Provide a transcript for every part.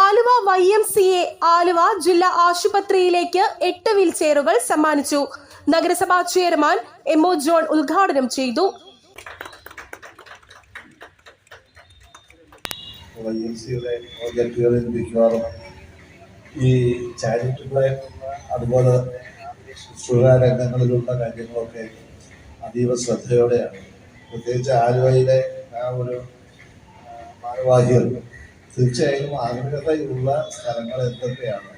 Aluva Y M C A Aluva ജില്ലാ ആശുപത്രിയിലേക്ക് എട്ട് വീൽചെയറുകൾ സമ്മാനിച്ചു. നഗരസഭാ ചെയർമാൻ എം ഒ ജോൺ ഉദ്ഘാടനം ചെയ്തു. വൈ എം സിയുടെ പ്രോജക്റ്റുകളിൽ മിക്കവാറും ഈ അതുപോലെ ശുശ്രൂഷ രംഗങ്ങളിലുള്ള കാര്യങ്ങളൊക്കെ അതീവ ശ്രദ്ധയോടെയാണ്. പ്രത്യേകിച്ച് ആലുവയിലെ ആ ഒരു ഭാരവാഹികൾ തീർച്ചയായും ആധുനികതയുള്ള സ്ഥലങ്ങൾ എന്തൊക്കെയാണ്?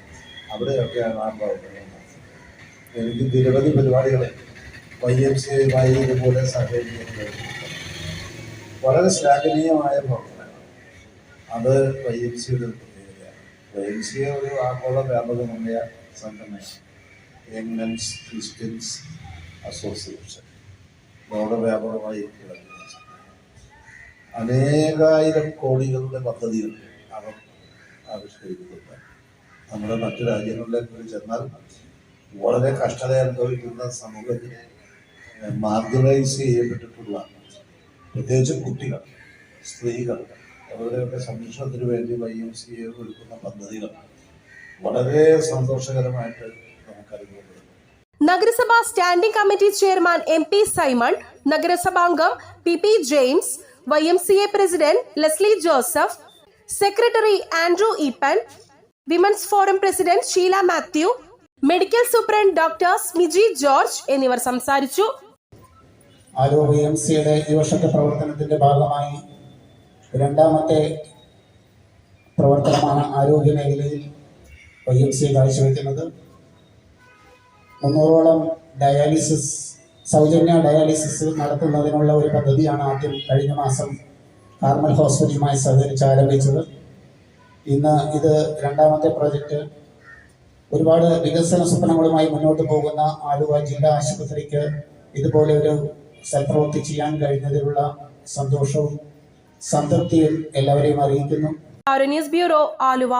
അവിടെയൊക്കെയാണ് ആ പ്രവർത്തനം. എനിക്ക് നിരവധി പരിപാടികളെ വൈ എം സി സിയുമായി ഇതുപോലെ സഹകരിക്കുന്നത്. വളരെ ശ്ലാഘനീയമായ പ്രവർത്തനങ്ങൾ അത് വൈ എം സിയുടെ ഒരു പ്രത്യേകതയാണ്. വൈ എം സി ഒരു ആഗോള വ്യാപകമായ സംഘടനയാണ്. യങ് മെൻസ് ക്രിസ്ത്യൻസ് അസോസിയേഷൻ ലോകവ്യാപകമായി കിടക്കുന്ന അനേകായിരം കോടികളുടെ പദ്ധതികൾ അവർ ആവിഷ്കരിക്കുന്നുണ്ട്. നമ്മുടെ മറ്റു രാജ്യങ്ങളിലേക്ക് ചെന്നാൽ വളരെ കഷ്ടത അനുഭവിക്കുന്ന സമൂഹത്തിനെ മാർജിനലൈസ് ചെയ്യപ്പെട്ടിട്ടുള്ള പ്രത്യേകിച്ച് കുട്ടികൾ സ്ത്രീകൾ അവരുടെയൊക്കെ സംരക്ഷണത്തിന് വേണ്ടി വൈ എം സി എ പദ്ധതികൾ വളരെ സന്തോഷകരമായിട്ട് നമുക്ക് അനുഭവപ്പെടുന്നു നഗരസഭാ standing committee chairman M P Simon നഗരസഭാംഗം P P James Y M C A president Leslie Joseph secretary Andrew Eapen women's forum president Sheela Mathew medical superintendent doctor Smiji George എന്നിവർ സംസാരിച്ചു. ആരോഗ്യ M സിയുടെ വർഷത്തെ പ്രവർത്തനത്തിന്റെ ഭാഗമായി രണ്ടാമത്തെ പ്രവർത്തനമാണ് ആരോഗ്യ മേഖലയിൽ വൈ എം സി കാഴ്ചവെക്കുന്നത്. മുന്നൂറോളം ഡയാലിസിസ് സൗജന്യ ഡയാലിസിസ് നടത്തുന്നതിനുള്ള ഒരു പദ്ധതിയാണ് ആദ്യം കഴിഞ്ഞ മാസം കാർമൽ ഹോസ്പിറ്റലുമായി സഹകരിച്ച് ആരംഭിച്ചത്. ഇന്ന് ഇത് രണ്ടാമത്തെ പ്രോജക്റ്റ്. ഒരുപാട് വികസന സ്വപ്നങ്ങളുമായി മുന്നോട്ട് പോകുന്ന ആലുവ ജില്ലാ ആശുപത്രിക്ക് ഇതുപോലെ ഒരു സൽപ്രവൃത്തി ചെയ്യാൻ കഴിഞ്ഞതിലുള്ള സന്തോഷവും സംതൃപ്തിയും എല്ലാവരെയും അറിയിക്കുന്നു. ബ്യൂറോ ആലുവ.